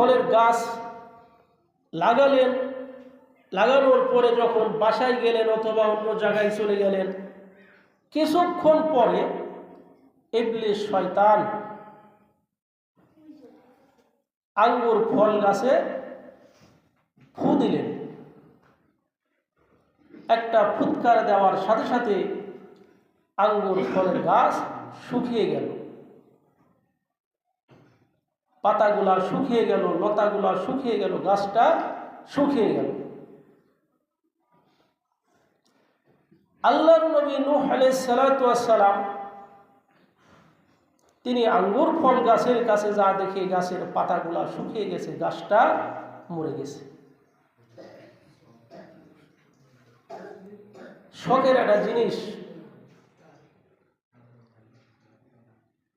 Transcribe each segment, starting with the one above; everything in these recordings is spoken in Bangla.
ফলের গাছ লাগালেন, লাগানোর পরে যখন বাসায় গেলেন অথবা অন্য জায়গায় চলে গেলেন, কিছুক্ষণ পরে ইবলিশ শয়তান আঙ্গুর ফল গাছে ফু দিলেন। একটা ফুৎকার দেওয়ার সাথে সাথে আঙ্গুর ফলের গাছ শুকিয়ে গেল। পাতাগুলা শুকিয়ে গেল, লতাগুলা শুকিয়ে গেল, গাছটা শুকিয়ে গেল। আল্লাহর নবী নূহ আলাইসালাম তিনি আঙ্গুর ফল গাছের কাছে যা দেখে গাছের পাতাগুলা শুকিয়ে গেছে, গাছটা মরে গেছে। শখের একটা জিনিস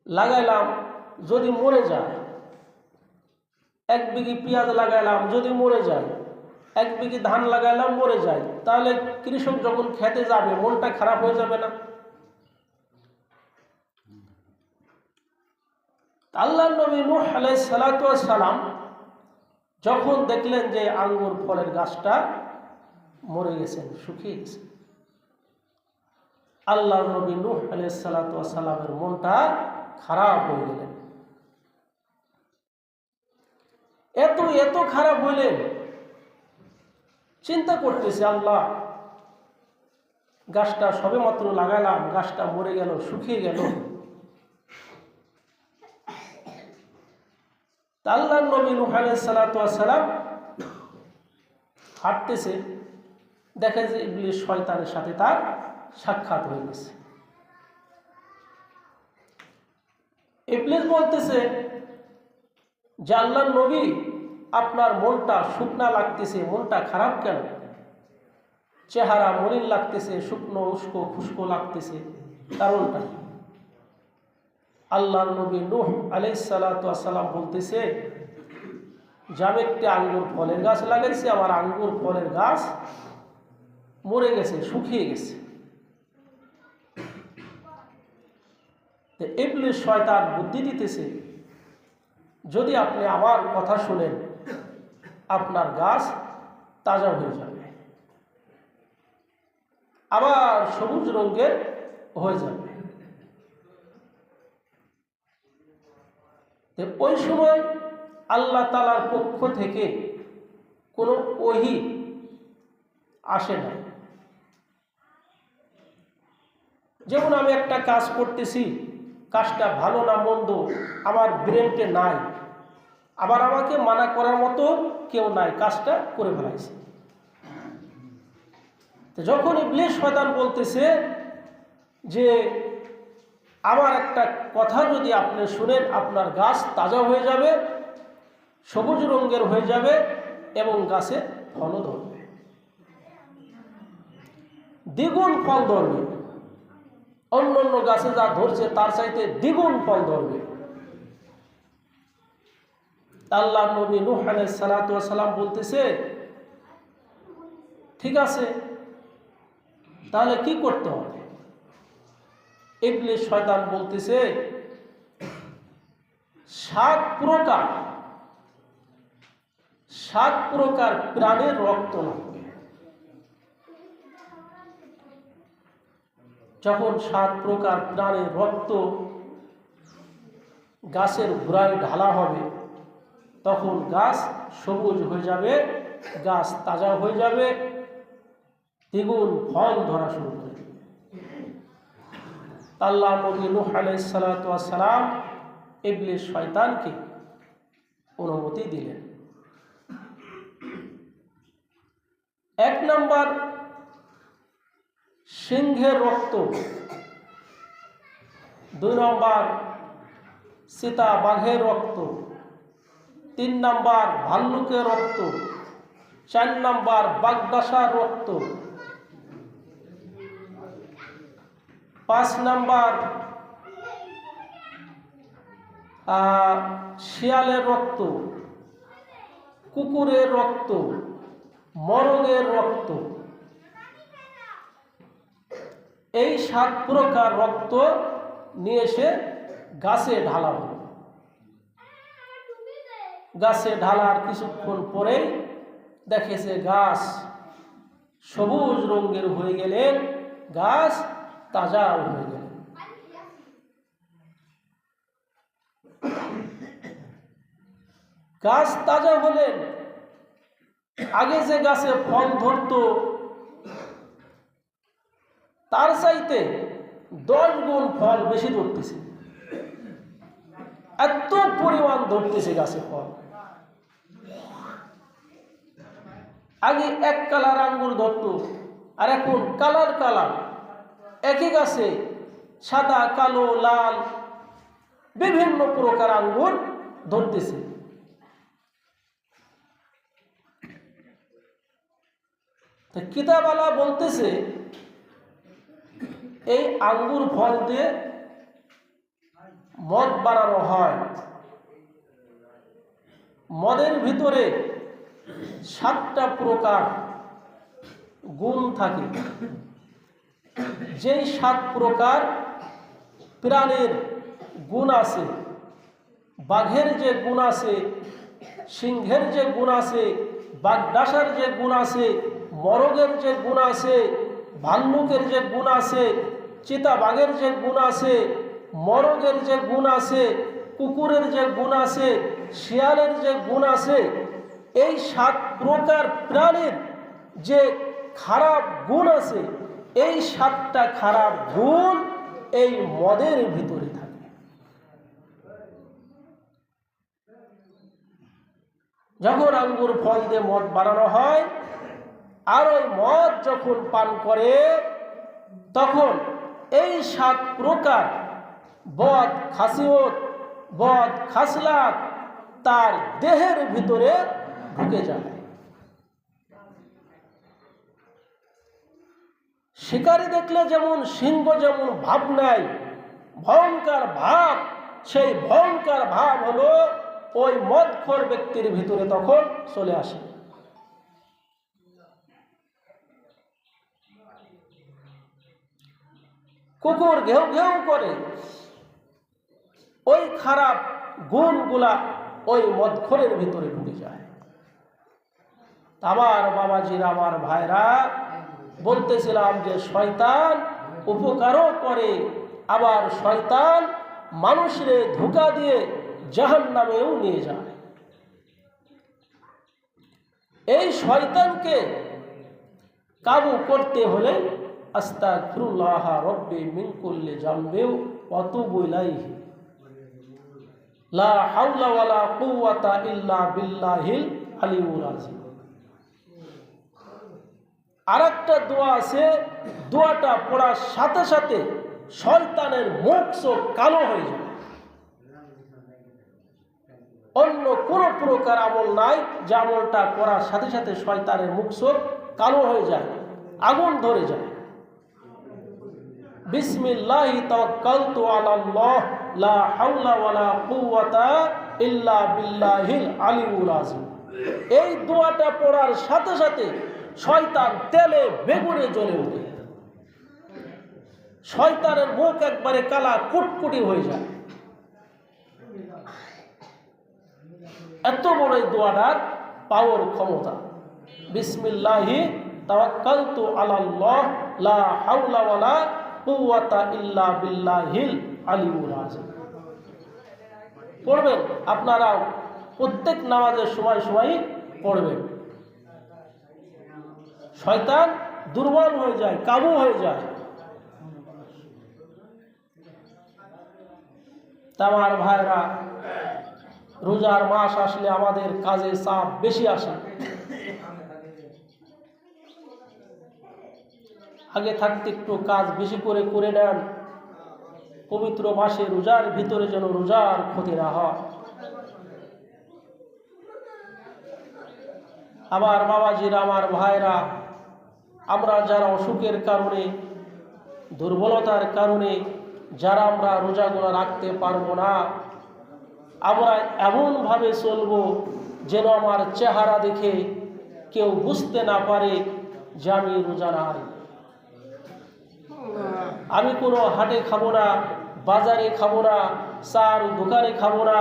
লাগাইলাম, যদি মরে যায় এক বিঘি পেঁয়াজ লাগাইলাম, যদি মরে যায়, এক বিঘি ধান লাগাইলাম, মরে যায়, তাহলে কৃষক যখন খেতে যাবে, মনটা খারাপ হয়ে যাবে না। আল্লাহ নবী নূহ আলাই সালাম যখন দেখলেন যে আঙ্গুর ফলের গাছটা মরে গেছেন শুকিয়ে গেছে, আল্লাহ নবী নূহ আলাই সালামের মনটা খারাপ হয়ে গেলেন। এত এত খারাপ হইলেন চিন্তা করতেছে আল্লাহ। গাছটা সবে মাত্র লাগালাম, গাছটা মরে গেল, শুকিয়ে গেল। আল্লাহ নবী সালাম হাঁটতেছে, দেখে যে ইবলিশ শয়তানের সাথে তার সাক্ষাৎ হয়ে গেছে। ইবলিশ বলতেছে আল্লাহ নবী আপনার মনটা শুকনা লাগতেছে, মনটা খারাপ কেন চেহারা মলিন লাগতেছে, শুকনো, উস্কো, খুস্কো লাগতেছে, কারণটা কি? আল্লাহর নবী নূহ আলাইসালাম বলতেছে যে আমি একটি আঙ্গুর ফলের গাছ লাগাইছি, আমার আঙ্গুর ফলের গাছ মরে গেছে, শুকিয়ে গেছে ইবলিশ শয়তান বুদ্ধি দিতেছে, যদি আপনি আমার কথা শুনেন আপনার গাছ তাজা হয়ে যাবে। আবার সবুজ রঙের হয়ে যাবে। ওই সময় আল্লাহ তালার পক্ষ থেকে কোনো ওহি আসে না যেমন আমি একটা কাজ করতেছি, কাজটা ভালো না, মন্দ আমার ব্রেনটে নাই। আবার আমাকে মানা করার মতো কেউ নাই, কাজটা করে ফেলাইছে। যখন ইবলিশ শয়তান বলতেছে যে, আমার একটা কথা যদি আপনি শুনেন, আপনার গাছ তাজা হয়ে যাবে, সবুজ রঙের হয়ে যাবে এবং গাছে ফলও ধরবে। দ্বিগুণ ফল ধরবে। অন্য অন্য গাছে যা ধরছে, তার চাইতে দ্বিগুণ ফল ধরবে। আল্লাহ নবী নুহ সালাম বলতেছে, ঠিক আছে, তাহলে কি করতে হবে? ইবলিশ শয়তান বলতেছে, সাত প্রকার সাত প্রকার প্রাণের রক্ত লাগবে। যখন সাত প্রকার প্রাণের রক্ত গাছের ঘোড়ায় ঢালা হবে তখন গাছ সবুজ হয়ে যাবে, গাছ তাজা হয়ে যাবে, দ্বিগুণ ফল ধরা শুরু করে আল্লাহ নবী নুহ আলাইসালাম ইবলিশ শয়তানকে অনুমতি দিলেন। এক নম্বর, সিংহের রক্ত। দুই নম্বর সীতা বাঘের রক্ত। তিন নাম্বার ভাল্লুকের রক্ত, চার নাম্বার বাগদাসার রক্ত, পাঁচ নাম্বার শিয়ালের রক্ত, কুকুরের রক্ত মরগের রক্ত। এই সাত প্রকার রক্ত নিয়ে এসে গাছে ঢালা হলো গাছে ঢালার কিছুক্ষণ পরেই দেখেছে গাছ সবুজ রঙের হয়ে গেলেন গাছ তাজা হয়ে গেলেন গাছ তাজা হলেন আগে যে গাছে ফল ধরতো, তার চাইতে দশ গুণ ফল বেশি ধরতেছে। এত পরিমাণ ধরতেছে গাছে ফল। আগে এক কালার আঙ্গুর ধরতো, আর এখন কালার কালার। একই গাছে সাদা, কালো, লাল বিভিন্ন প্রকার আঙ্গুর ধরতেছে। কিতাবালা বলতেছে, এই আঙ্গুর ফল দিয়ে মদ বানানো হয়। মদের ভিতরে সাতটা প্রকার গুণ থাকে যেই সাত প্রকার প্রাণের গুণ আছে বাঘের যে গুণ আছে সিংহের যে গুণ আছে বাগডাসার যে গুণ আছে মরগের যে গুণ আছে ভাল্লুকের যে গুণ আছে চিতাবাঘের যে গুণ আছে মরগের যে গুণ আছে কুকুরের যে গুণ আছে শিয়ালের যে গুণ আছে এই সাত প্রকার প্রাণীর যে খারাপ গুণ আছে, এই সাতটা খারাপ গুণ এই মদের ভিতরে থাকে। যখন আঙ্গুর ফল দিয়ে মদ বানানো হয়, আর ওই মদ যখন পান করে, তখন এই সাত প্রকার বদ খাসিয়ত বদ খাসলাত তার দেহের ভিতরে ঢুকে যায়। শিকারি দেখলে যেমন সিংহ যেমন ভাব নেয়, ভয়ঙ্কর ভাব, সেই ভয়ঙ্কর ভাব হলো ওই মদখর ব্যক্তির ভিতরে তখন চলে আসে। কুকুর ঘেউ ঘেউ করে, ওই খারাপ গুণগুলা ওই মদখরের ভিতরে ঢুকে যায়। আমার বাবাজির আমার ভাইরা বলতেছিলাম যে শয়তান উপকারও করে, আবার শয়তান মানুষরে ধোকা দিয়ে জাহান নামেও নিয়ে যায়। এই শয়তানকে কাবু করতে হলে আস্তা আস্তাগফিরুল্লাহ রব্বি মিন কুল্লি জামবেও ওয়াতুবু ইলাইহি। লা কুওয়াতা ইল্লা বিল্লাহিল আলিউল আযীম আরেকটা দোয়া আছে, দোয়াটা পড়ার সাথে সাথে শয়তানের মুখ চোখ কালো হয়ে যায় অন্য কোনো প্রকার আমল নাই, যে আমলটা করার সাথে সাথে শয়তানের মুখ চোখ কালো হয়ে যায়, আগুন ধরে যায়। লা ইল্লা এই দোয়াটা পড়ার সাথে সাথে শয়তান তেলে বেগুনে জ্বলে উঠে শয়তানের মুখ একবারে কালা কুটকুটি হয়ে যায়। এত বড় দোয়াটার পাওয়ার ক্ষমতা। বিসমিল্লাহি তাওয়াক্কালতু আলাল্লাহ, লা হাওলা ওয়ালা কুওয়াতা ইল্লা বিল্লাহিল আলিউল আযীম পড়বেন আপনারা প্রত্যেক নামাজের সময় সময় পড়বেন। শয়তান দুর্বল হয়ে যায়, কাবু হয়ে যায়। তামার ভাইরা, রোজার মাস আসলে আমাদের কাজে চাপ বেশি আসে। আগে থাকতে একটু কাজ বেশি করে করে নেন। পবিত্র মাসে রোজার ভিতরে যেন রোজার ক্ষতি না হয়। আমার বাবাজিরা, আমার ভাইরা আমরা যারা অসুখের কারণে, দুর্বলতার কারণে, যারা আমরা রোজাগুলো রাখতে পারব না, আমরা এমনভাবে চলবো যেন আমার চেহারা দেখে কেউ বুঝতে না পারে যে আমি রোজা নাই আমি কোনো হাটে খাব না, বাজারে খাব না চার দোকানে খাব না,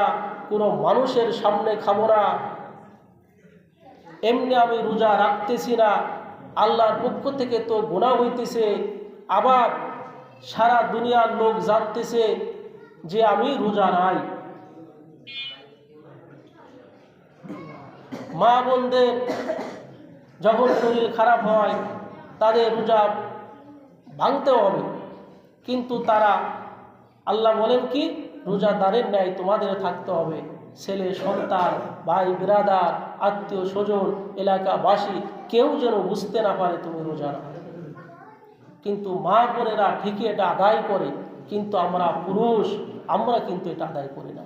কোনো মানুষের সামনে খাব না। এমনি আমি রোজা রাখতেছি না আল্লাহর পক্ষ থেকে তো গোনা হইতেছে, আবার সারা দুনিয়ার লোক জানতেছে যে আমি রোজা নাই। মা বোনদের যখন শরীর খারাপ হয়, তাদের রোজা ভাঙতে হবে। কিন্তু তারা, আল্লাহ বলেন কি? রোজাদারের ন্যায় তোমাদের থাকতে হবে। ছেলে, সন্তান, ভাই বিরাদার আত্মীয়, স্বজন, এলাকাবাসী, কেউ যেন বুঝতে না পারে তুমি রোজা। কিন্তু মা বোনেরা ঠিকই এটা আদায় করে, কিন্তু আমরা পুরুষ, আমরা কিন্তু এটা আদায় করি না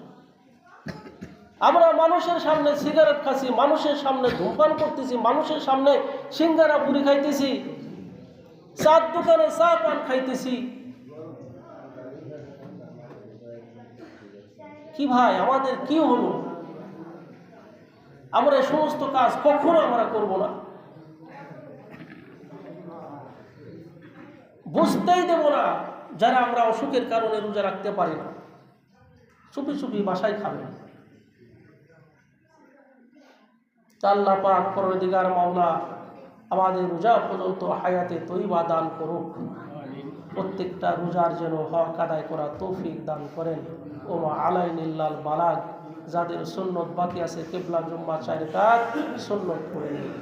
আমরা মানুষের সামনে সিগারেট খাচ্ছি, মানুষের সামনে ধূমপান করতেছি, মানুষের সামনে সিঙ্গারা পুরি খাইতেছি, চার দোকানে চা পান খাইতেছি কি ভাই, আমাদের কি হলো? আমরা এই সমস্ত কাজ কখনো আমরা করব না। বুঝতেই দেব না যারা আমরা অসুখের কারণে রোজা রাখতে পারি না। চুপি চুপি বাসায় খাবে। আল্লাহ পাক পরদিগার মাওলা আমাদের রোজা পর্যন্ত হায়াতে তৈবা দান করুক। প্রত্যেকটা রোজার যেন হক আদায় করা তৌফিক দান করেন। ওমা আলাই নিল্লাল বালাগ, যাদের সুন্নত বাকি আছে কেবলা জুম্মা চার কাজ সুন্নত করে নিন।